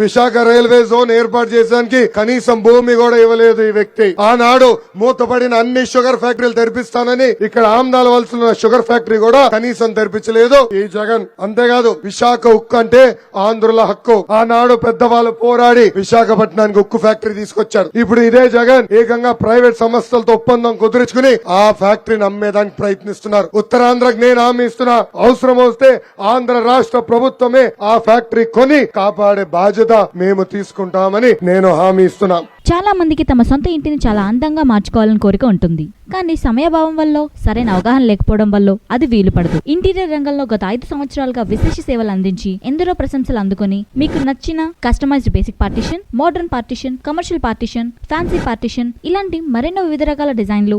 Visakha railway zone ఏర్పాటు చేయడానికి కనీసం భూమి కూడా ఇవ్వలేదు ఈ వ్యక్తి. ఆనాడు మూతపడిన అన్ని షుగర్ ఫ్యాక్టరీలు తెరిపిస్తానని ఇక్కడ ఆమ్దాలవలసిన షుగర్ ఫ్యాక్టరీ కూడా కనీసం తెరిపించలేదు. ఈ జగన్ అంతేకాదు విశాఖ ఉక్కు అంటే ఆంధ్రుల హక్కు. ఆనాడు పెద్దవాళ్ళు పోరాడి విశాఖపట్నానికి ఉక్కు ఫ్యాక్టరీ తీసుకొచ్చారు. ఇప్పుడు ఇదే జగన్ ఏకంగా ప్రైవేట్ సంస్థలతో ఒప్పందం కుదుర్చుకుని ఆ ఫ్యాక్టరీని అమ్మేదానికి ప్రయత్నిస్తున్నారు. ఉత్తరాంధ్రకు నేను హామీ ఇస్తున్నా. అవసరం వస్తే ఆంధ్ర రాష్ట్ర ప్రభుత్వమే ఆ ఫ్యాక్టరీ కొని కాపాడే బాధ్యత మేము తీసుకుంటామని నేను హామీ ఇస్తున్నా. చాలా మందికి తమ సొంత ఇంటిని చాలా అందంగా మార్చుకోవాలని కోరిక ఉంటుంది. కానీ సమయభావం వల్ల సరైన అవగాహన లేకపోవడం వల్ల అది వీలు పడదు. ఇంటీరియర్ రంగంలో గత ఐదు సంవత్సరాలుగా విశేష సేవలు అందించి ఎందరో ప్రశంసలు అందుకొని మీకు నచ్చిన customised basic partition modern partition commercial partition fancy partition ఇలాంటి మరెన్నో వివిధ రకాల డిజైన్లు